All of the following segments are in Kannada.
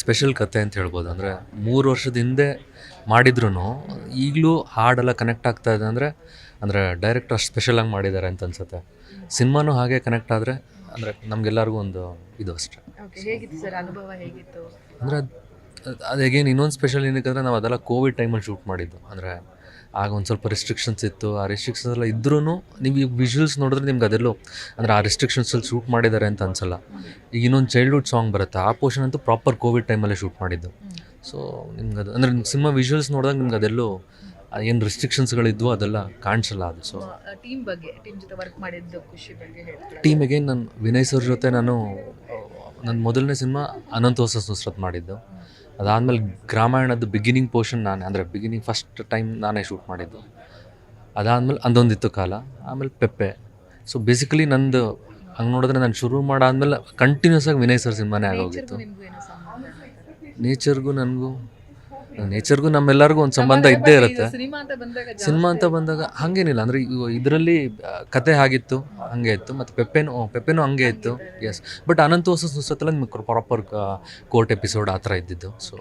ಸ್ಪೆಷಲ್ ಕತೆ ಅಂತ ಹೇಳ್ಬೋದು. ಅಂದರೆ ಮೂರು ವರ್ಷದ ಹಿಂದೆ ಮಾಡಿದ್ರು ಈಗಲೂ ಹಾಡೆಲ್ಲ ಕನೆಕ್ಟ್ ಆಗ್ತಾ ಇದೆ ಅಂದರೆ ಅಂದರೆ ಡೈರೆಕ್ಟ್ ಅಷ್ಟು ಸ್ಪೆಷಲಾಗಿ ಮಾಡಿದ್ದಾರೆ ಅಂತ ಅನ್ಸುತ್ತೆ. ಸಿನಿಮಾನೂ ಹಾಗೆ ಕನೆಕ್ಟ್ ಆದರೆ ಅಂದರೆ ನಮಗೆಲ್ಲರಿಗೂ ಒಂದು ಇದು ಅಷ್ಟೇ. ಅಂದರೆ ಅದು ಅಗೇನ್ ಇನ್ನೊಂದು ಸ್ಪೆಷಲ್ ಏನಕ್ಕೆ ನಾವು ಅದೆಲ್ಲ ಕೋವಿಡ್ ಟೈಮಲ್ಲಿ ಶೂಟ್ ಮಾಡಿದ್ದು. ಅಂದರೆ ಆಗ ಒಂದು ಸ್ವಲ್ಪ ರೆಸ್ಟ್ರಿಕ್ಷನ್ಸ್ ಇತ್ತು. ಆ ರೆಸ್ಟ್ರಿಕ್ಷನ್ಸ್ ಎಲ್ಲ ಇದ್ರೂ ನೀವು ಈಗ ವಿಜುವಲ್ಸ್ ನೋಡಿದ್ರೆ ನಿಮ್ಗೆ ಅದೆಲ್ಲೋ ಅಂದರೆ ಆ ರೆಸ್ಟ್ರಿಕ್ಷನ್ಸಲ್ಲಿ ಶೂಟ್ ಮಾಡಿದ್ದಾರೆ ಅಂತ ಅನ್ಸಲ್ಲ. ಈಗ ಇನ್ನೊಂದು ಚೈಲ್ಡ್ಹುಡ್ ಸಾಂಗ್ ಬರುತ್ತೆ. ಆ ಪೋರ್ಷನ್ ಅಂತೂ ಪ್ರಾಪರ್ ಕೋವಿಡ್ ಟೈಮಲ್ಲೇ ಶೂಟ್ ಮಾಡಿದ್ದು. ಸೊ ನಿಮ್ಗೆ ಅದು ಅಂದರೆ ಸಿನಿಮಾ ವಿಜುವಲ್ಸ್ ನೋಡಿದಾಗ ನಿಮ್ಗೆ ಅದೆಲ್ಲೋ ಏನು ರೆಸ್ಟ್ರಿಕ್ಷನ್ಸ್ಗಳಿದ್ವು ಅದೆಲ್ಲ ಕಾಣಿಸಲ್ಲ ಅದು. ಸೊ ಟೀಮ್ ಬಗ್ಗೆ ಟೀಮ್ ಜೊತೆ ವರ್ಕ್ ಮಾಡಿದ್ದು ಖುಷಿ ಬಗ್ಗೆ ಟೀಮ್ ಟೀಮಿಗೆ ನಾನು ವಿನಯ್ ಸರ್ ಜೊತೆ ನಾನು ನನ್ನ ಮೊದಲನೇ ಸಿನಿಮಾ ಅನಂತೋಸ ಸುಸ್ರತ್ ಮಾಡಿದ್ದು. ಅದಾದಮೇಲೆ ಗ್ರಾಮಾಯಣದ್ದು ಬಿಗಿನಿಂಗ್ ಪೋರ್ಷನ್ ನಾನೇ ಅಂದರೆ ಬಿಗಿನಿಂಗ್ ಫಸ್ಟ್ ಟೈಮ್ ನಾನೇ ಶೂಟ್ ಮಾಡಿದ್ದು. ಅದಾದಮೇಲೆ ಅಂದೊಂದಿತ್ತು ಕಾಲ ಆಮೇಲೆ ಪೆಪ್ಪೆ. ಸೊ ಬೇಸಿಕಲಿ ನಂದು ಹಂಗೆ ನೋಡಿದ್ರೆ ನಾನು ಶುರು ಮಾಡಾದ್ಮೇಲೆ ಕಂಟಿನ್ಯೂಸ್ ಆಗಿ ವಿನಯ್ ಸರ್ ಸಿನಿಮಾನೇ ಆಗೋಗಿತ್ತು. ನೇಚರ್ಗೂ ನನಗೂ ನೇಚರ್ಗೂ ನಮ್ಮೆಲ್ಲರಿಗೂ ಒಂದು ಸಂಬಂಧ ಇದ್ದೇ ಇರುತ್ತೆ. ಸಿನಿಮಾ ಅಂತ ಬಂದಾಗ ಹಾಗೇನಿಲ್ಲ. ಅಂದರೆ ಇದರಲ್ಲಿ ಕತೆ ಆಗಿತ್ತು ಹಾಗೆ ಇತ್ತು. ಮತ್ತು ಪೆಪ್ಪೆನೂ ಪೆಪ್ಪೆನೂ ಹಂಗೆ ಇತ್ತು. ಎಸ್ ಬಟ್ ಅನಂತೋಸ ಸುಸತ್ತಲ್ಲ ನಿಮ್ಗೆ ಪ್ರಾಪರ್ ಕೋರ್ಟ್ ಎಪಿಸೋಡ್ ಆ ಥರ ಇದ್ದಿದ್ದು. ಸೊ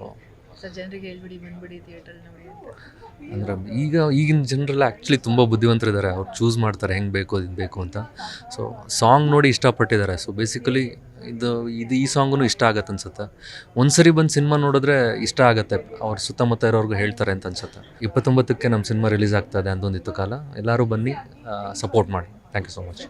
ಅಂದರೆ ಈಗ ಈಗಿನ ಜನರೆಲ್ಲ ಆ್ಯಕ್ಚುಲಿ ತುಂಬ ಬುದ್ಧಿವಂತರಿದ್ದಾರೆ. ಅವ್ರು ಚೂಸ್ ಮಾಡ್ತಾರೆ ಹೆಂಗೆ ಬೇಕು ಇದು ಬೇಕು ಅಂತ. ಸೊ ಸಾಂಗ್ ನೋಡಿ ಇಷ್ಟಪಟ್ಟಿದ್ದಾರೆ. ಸೊ ಬೇಸಿಕಲಿ ಇದು ಇದು ಈ ಸಾಂಗೂ ಇಷ್ಟ ಆಗತ್ತೆ ಅನ್ಸುತ್ತೆ. ಒಂದ್ಸರಿ ಬಂದು ಸಿನಿಮಾ ನೋಡಿದ್ರೆ ಇಷ್ಟ ಆಗುತ್ತೆ. ಅವ್ರ ಸುತ್ತಮುತ್ತ ಇರೋರ್ಗು ಹೇಳ್ತಾರೆ ಅಂತ ಅನ್ಸುತ್ತೆ. ಇಪ್ಪತ್ತೊಂಬತ್ತಕ್ಕೆ ನಮ್ಮ ಸಿನಿಮಾ ರಿಲೀಸ್ ಆಗ್ತಾ ಇದೆ ಅಂದೊಂದಿತ್ತು ಕಾಲ. ಎಲ್ಲರೂ ಬನ್ನಿ ಸಪೋರ್ಟ್ ಮಾಡಿ. Thank you so much